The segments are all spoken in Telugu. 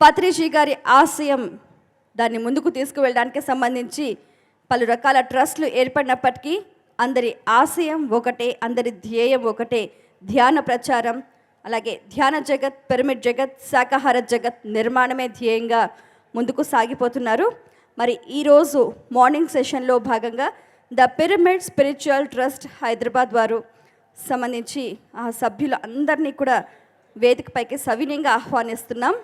పత్రిజీ గారి ఆశయం దాన్ని ముందుకు తీసుకువెళ్ళడానికి సంబంధించి పలు రకాల ట్రస్ట్లు ఏర్పడినప్పటికీ అందరి ఆశయం ఒకటే అందరి ధ్యేయం ఒకటే. ధ్యాన ప్రచారం అలాగే ధ్యాన జగత్ పిరమిడ్ జగత్ శాకాహార జగత్ నిర్మాణమే ధ్యేయంగా ముందుకు సాగిపోతున్నారు. మరి ఈరోజు మార్నింగ్ సెషన్లో భాగంగా the pyramid spiritual trust Hyderabad వారు సంబంధించి ఆ సభ్యులు అందరినీ కూడా వేదికపైకి సవినీయంగా ఆహ్వానిస్తున్నాం.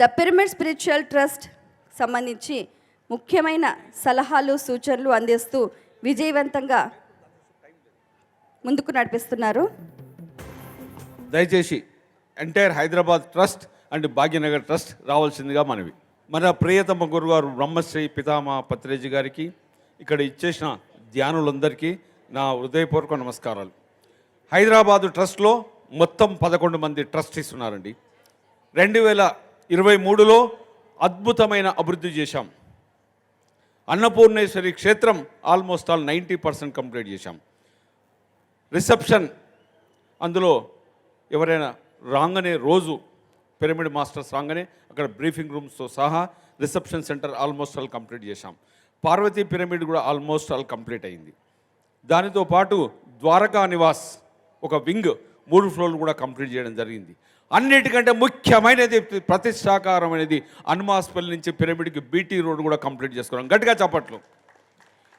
ద పిరమిడ్ స్పిరిచువల్ ట్రస్ట్ సంబంధించి ముఖ్యమైన సలహాలు సూచనలు అందిస్తూ విజయవంతంగా ముందుకు నడిపిస్తున్నారు. దయచేసి entire Hyderabad trust and Bhagyanagar trust రావాల్సిందిగా మనవి. మన ప్రియతమ గురుగారు బ్రహ్మశ్రీ పితామహ పత్రేజీ గారికి ఇక్కడ ఇచ్చేసిన ధ్యానులందరికీ నా హృదయపూర్వక నమస్కారాలు. హైదరాబాదు ట్రస్ట్లో మొత్తం పదకొండు మంది ట్రస్టీస్ ఉన్నారండి. రెండు వేల ఇరవై మూడులో అద్భుతమైన అభివృద్ధి చేశాం. అన్నపూర్ణేశ్వరి క్షేత్రం almost all ninety percent complete చేశాం. రిసెప్షన్ అందులో ఎవరైనా రాగానే రోజు పిరమిడ్ మాస్టర్స్ రాగానే అక్కడ బ్రీఫింగ్ రూమ్స్తో సహా reception center almost all complete చేశాం. పార్వతీ పిరమిడ్ కూడా ఆల్మోస్ట్ ఆల్ కంప్లీట్ అయింది. దానితో పాటు ద్వారకా నివాస్ ఒక వింగ్ మూడు ఫ్లోర్లు కూడా కంప్లీట్ చేయడం జరిగింది. అన్నిటికంటే ముఖ్యమైనది ప్రతిష్టాకారం అనేది హనుమాస్పల్లి నుంచి పిరమిడ్కి బీటీ రోడ్ కూడా కంప్లీట్ చేసుకున్నాం. గట్టిగా చప్పట్లు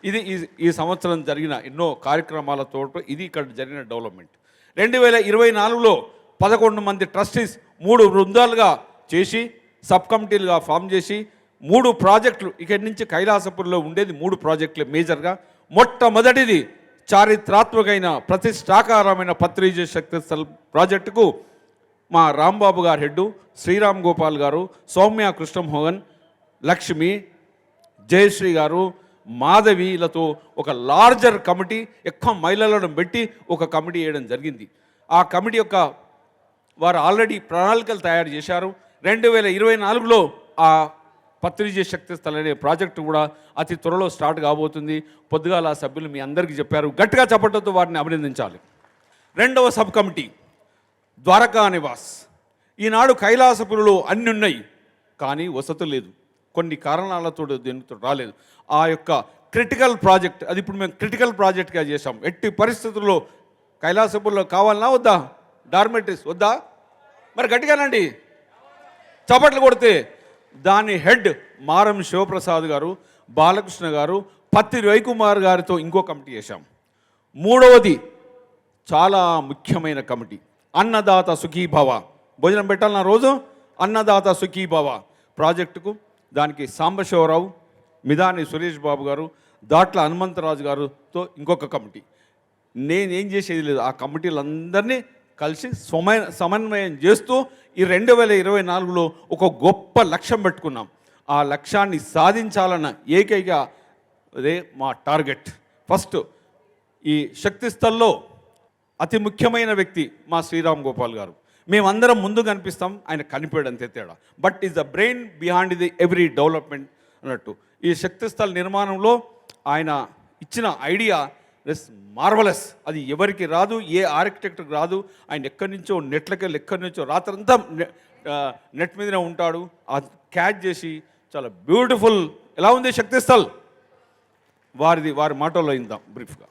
ఇది ఈ ఈ సంవత్సరం జరిగిన ఎన్నో కార్యక్రమాలతో ఇది ఇక్కడ జరిగిన డెవలప్మెంట్. రెండు వేల ఇరవై నాలుగులో పదకొండు మంది ట్రస్టీస్ మూడు బృందాలుగా చేసి సబ్ కమిటీలుగా ఫామ్ చేసి మూడు ప్రాజెక్టులు ఇక్కడి నుంచి కైలాసపూర్లో ఉండేది మూడు ప్రాజెక్టులు మేజర్గా. మొట్టమొదటిది చారిత్రాత్మకమైన ప్రతిష్టాకారమైన పత్రిజ శక్తి ప్రాజెక్టుకు మా రాంబాబు గారు హెడ్డు శ్రీరామ్ గోపాల్ గారు సౌమ్య కృష్ణమోహన్ లక్ష్మి జయశ్రీ గారు మాధవిలతో ఒక లార్జర్ కమిటీ ఎక్కువ మహిళలను పెట్టి ఒక కమిటీ వేయడం జరిగింది. ఆ కమిటీ యొక్క వారు ఆల్రెడీ ప్రణాళికలు తయారు చేశారు. రెండు వేల ఇరవై నాలుగులో ఆ పత్రిజ శక్తి స్థలం అనే ప్రాజెక్టు కూడా అతి త్వరలో స్టార్ట్ కాబోతుంది. పొద్దుగాల ఆ సభ్యులు మీ అందరికీ చెప్పారు. గట్టిగా చెప్పడంతో వారిని అభినందించాలి. రెండవ సబ్ కమిటీ. ద్వారకా నివాస్. ఈనాడు కైలాసపురిలో అన్ని ఉన్నాయి కానీ వసతి లేదు. కొన్ని కారణాలతో దీనితో రాలేదు. ఆ యొక్క క్రిటికల్ ప్రాజెక్ట్ అది ఇప్పుడు మేము క్రిటికల్ ప్రాజెక్ట్గా చేసాం ఎట్టి పరిస్థితుల్లో కైలాసపురంలో కావాలన్నా వద్దా? డార్మెటరీస్ వద్దా? మరి గట్టిగానండి చప్పట్లు కొడితే దాని హెడ్ మారం శివప్రసాద్ గారు బాలకృష్ణ గారు పత్తి రవికుమార్ గారితో ఇంకో కమిటీ చేశాం. మూడవది చాలా ముఖ్యమైన కమిటీ. అన్నదాత సుఖీభవ భోజనం పెట్టాలన్న రోజు అన్నదాత సుఖీభవ ప్రాజెక్టుకు దానికి సాంబశివరావు మిదాని సురేష్ బాబు గారు దాట్ల హనుమంతరాజు గారుతో ఇంకొక కమిటీ. నేనేం చేసేది లేదు. ఆ కమిటీలందరినీ కలిసి సమయ సమన్వయం చేస్తూ ఈ రెండు వేల ఇరవై నాలుగులో ఒక గొప్ప లక్ష్యం పెట్టుకున్నాం. ఆ లక్ష్యాన్ని సాధించాలన్న ఏకైక అదే మా టార్గెట్. ఫస్ట్ ఈ శక్తి స్థల్లో అతి ముఖ్యమైన వ్యక్తి మా శ్రీరామ్ గోపాల్ గారు. మేమందరం ముందు కనిపిస్తాం ఆయన కనిపోయాడు అంతే తేడా. But is the brain behind the every development అన్నట్టు. ఈ శక్తిస్థల నిర్మాణంలో ఆయన ఇచ్చిన ఐడియా ఇస్ మార్వలస్ అది ఎవరికి రాదు ఏ ఆర్కిటెక్ట్కి రాదు ఆయన ఎక్కడి నుంచో నెట్లకెళ్ళి ఎక్కడి నుంచో రాత్రంతా నెట్ మీదనే ఉంటాడు. అది క్యాచ్ చేసి చాలా బ్యూటిఫుల్ ఎలా ఉంది శక్తిస్థల్ వారిది వారి మాటల్లో ఇందాం బ్రీఫ్గా